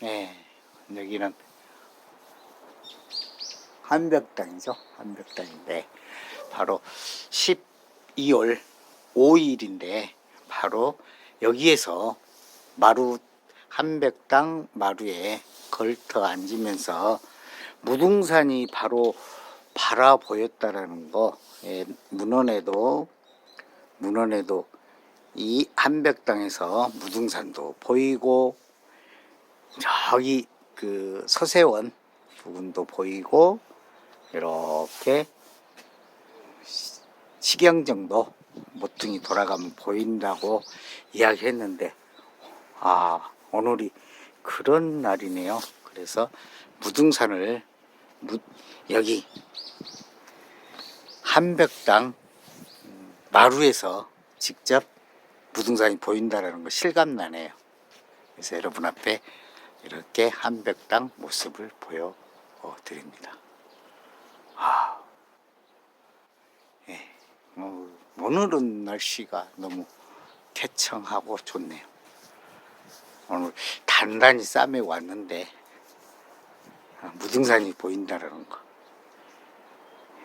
네, 여기는 한벽당이죠. 한벽당인데 바로 12월 5일인데 바로 여기에서 마루 한백당 마루에 걸터 앉으면서 무등산이 바로 바라 보였다라는 거 예, 문헌에도 문헌에도 이 한백당에서 무등산도 보이고 저기 그 서세원 부근도 보이고 이렇게 시- 시경정도 모퉁이 돌아가면 보인다고 이야기했는데 아 오늘이 그런 날이네요. 그래서 무등산을 무- 여기 한백당 음, 마루에서 직접 무등산이 보인다라는 거 실감 나네요. 그래서 여러분 앞에 이렇게 한백당 모습을 보여드립니다. 아, 예, 어, 오늘은 날씨가 너무 쾌청하고 좋네요. 오늘 단단히 쌈에 왔는데 아, 무등산이 보인다라는 거.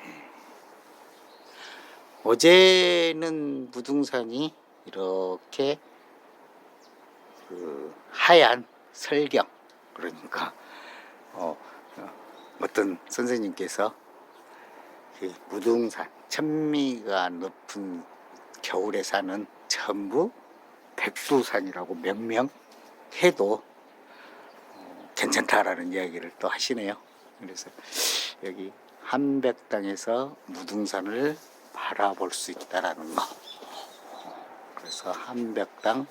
예. 어제는 무등산이 이렇게 그 하얀 설경 그러니까 어, 어, 어떤 선생님께서 그 무등산 천미가 높은 겨울에 사는 전부 백두산이라고 명명해도 어, 괜찮다라는 이야기를 또 하시네요. 그래서 여기 한백당에서 무등산을 바라볼 수 있다라는 거. 그래서 한백당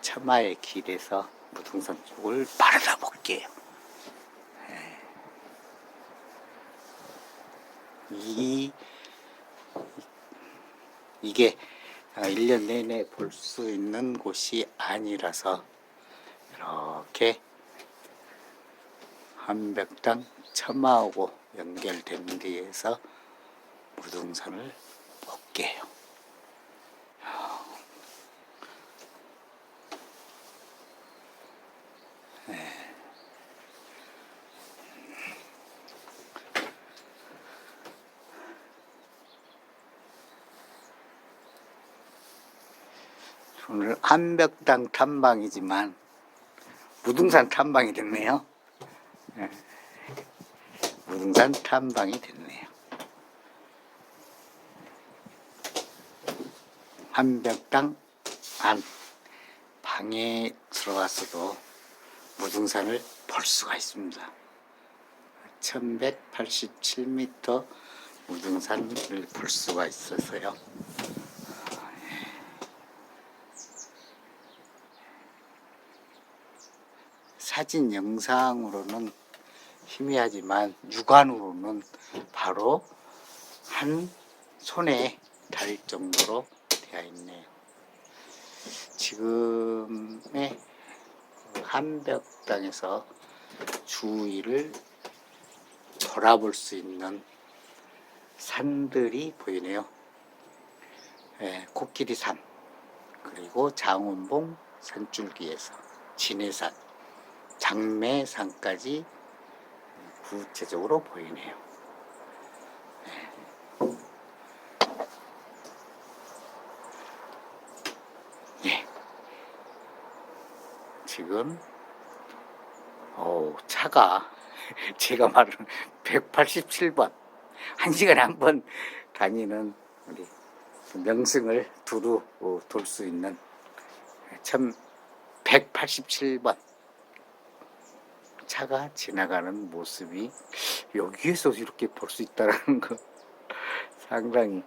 처마의 길에서 무등산 쪽을 바라다 볼게요. 예. 이 이게 1년 내내 볼 수 있는 곳이 아니라서 이렇게 한백당 처마하고 연결된 데에서 무등산을 볼게요. 오늘 한벽당 탐방이지만 무등산 탐방이 됐네요. 예. 무등산 탐방이 됐네요. 한벽당 안 방에 들어갔어도 무등산을 볼 수가 있습니다. 1187m 무등산을 볼 수가 있어서요. 사진 영상으로는 희미하지만 육안으로는 바로 한 손에 닿을 정도로 되어 있네요. 지금의 그 한벽당에서 주위를 돌아볼 수 있는 산들이 보이네요. 예, 코끼리산 그리고 장원봉 산줄기에서 진해산 장매산까지 구체적으로 보이네요. 네. 예. 지금 어 차가 제가 말하는 187번 한 시간에 한 번 다니는 우리 명승을 두루 돌 수 있는 참 187번 차가 지나가는 모습이 여기에서 이렇게 볼 수 있다는 거 상당히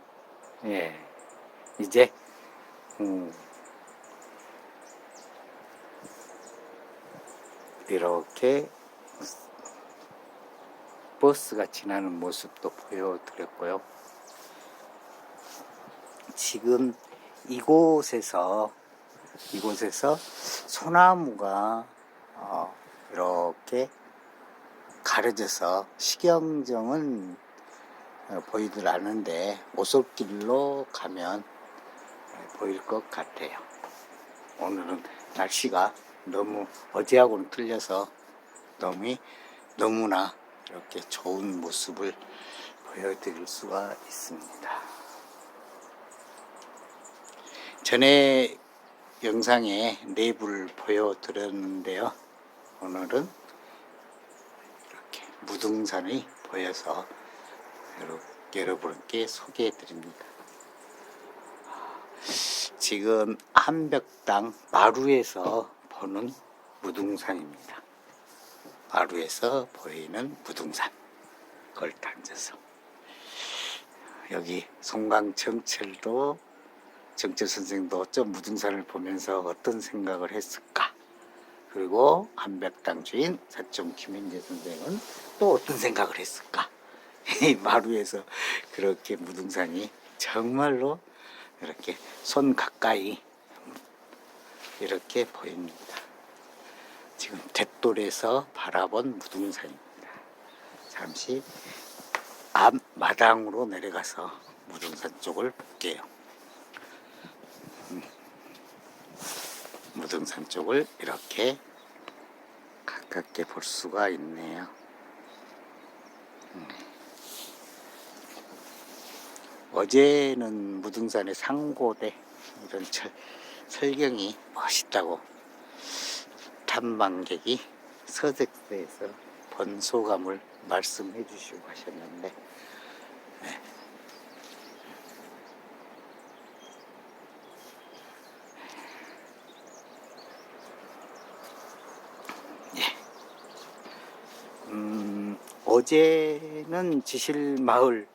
예 이제 음, 이렇게 버스가 지나는 모습도 보여드렸고요. 지금 이곳에서 이곳에서 소나무가 어, 이렇게 가려져서 시경정은 어, 보이질 않은데 오솔길로 가면 어, 보일 것 같아요. 오늘은 날씨가 너무 어제하고는 틀려서 너무 너무나 이렇게 좋은 모습을 보여드릴 수가 있습니다. 전에 영상에 내부를 보여드렸는데요. 오늘은 무등산이 보여서 여러- 여러분께 소개해 드립니다. 지금 한벽당 마루에서 보는 무등산입니다. 마루에서 보이는 무등산 걸단져서 여기 송강정철도 정철 선생도 좀 무등산을 보면서 어떤 생각을 했을까? 그리고 한백당 주인 사촌 김현재 선생은 또 어떤 생각을 했을까? 이 마루에서 그렇게 무등산이 정말로 이렇게 손 가까이 이렇게 보입니다. 지금 대돌에서 바라본 무등산입니다. 잠시 앞 마당으로 내려가서 무등산 쪽을 볼게요. 무등산 쪽을 이렇게 가깝게 볼 수가 있네요. 음. 어제는 무등산의 상고대 이런 철, 설경이 멋있다고 탐방객이 서적대에서 본 소감을 말씀해 주시고 가셨는데 네. 음, 어제는 지실마을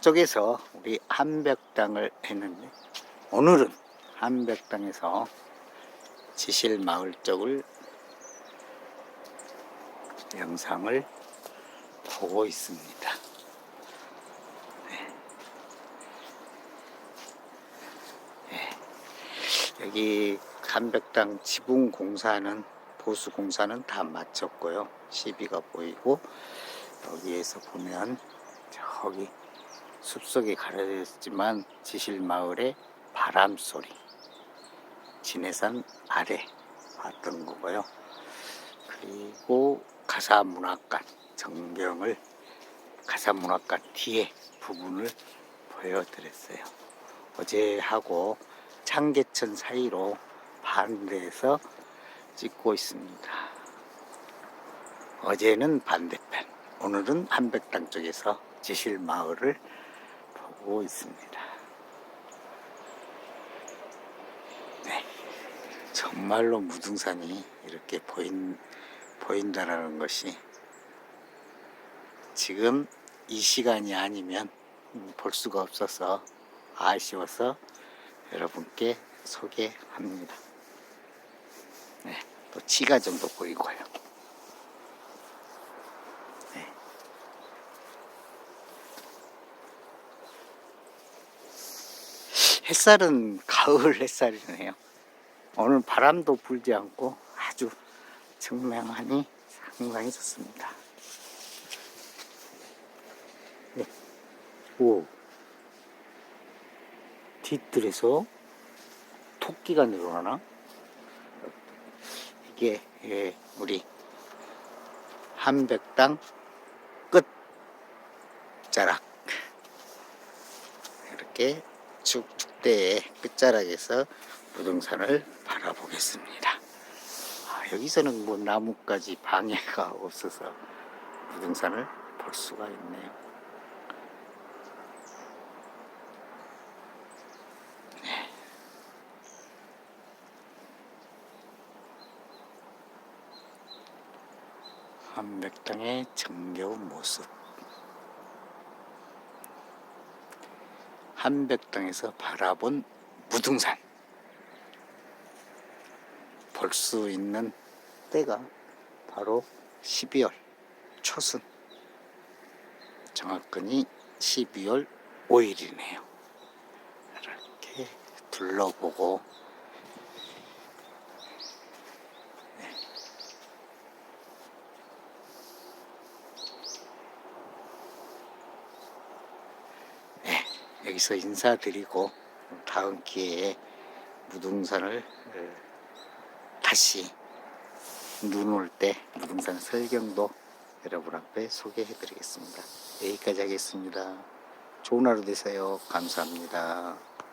쪽에서 우리 한벽당을 했는데 오늘은 한벽당에서 지실마을 쪽을 영상을 보고 있습니다. 네. 네. 여기 한벽당 지붕 공사는 보수 공사는 다 마쳤고요. 시비가 보이고 여기에서 보면 저기 숲속에 가려져 있지만 지실마을의 바람 소리 진해산 아래 봤던 거고요. 그리고 가사문학관 정경을 가사문학관 뒤에 부분을 보여드렸어요. 어제 하고 창계천 사이로 반대해서 찍고 있습니다. 어제는 반대편, 오늘은 한백당 쪽에서 지실 마을을 보고 있습니다. 네, 정말로 무등산이 이렇게 보인, 보인다라는 것이 지금 이 시간이 아니면 볼 수가 없어서 아쉬워서 여러분께 소개합니다. 네, 또 치가 정도 보이고요. 햇살은 가을 햇살이네요. 오늘 바람도 불지 않고 아주 청명하니 상당히 좋습니다. 네. 오. 뒤뜰에서 토끼가 늘어나나? 이게 예, 우리 한백당 끝자락 이렇게 축축대의 끝자락에서 무등산을 바라보겠습니다. 아, 여기서는 뭐 나무까지 방해가 없어서 무등산을 볼 수가 있네요. 한백당의 정겨운 모습. 한백당에서 바라본 무등산. 볼 수 있는 때가 바로 12월 초순. 정확히 12월 5일이네요. 이렇게 둘러보고 여기서 인사드리고 다음 기회에 무등산을 어, 다시 눈 올때 부동산 설경도 여러분 앞에 소개해 드리겠습니다. 여기까지 하겠습니다. 좋은 하루 되세요. 감사합니다.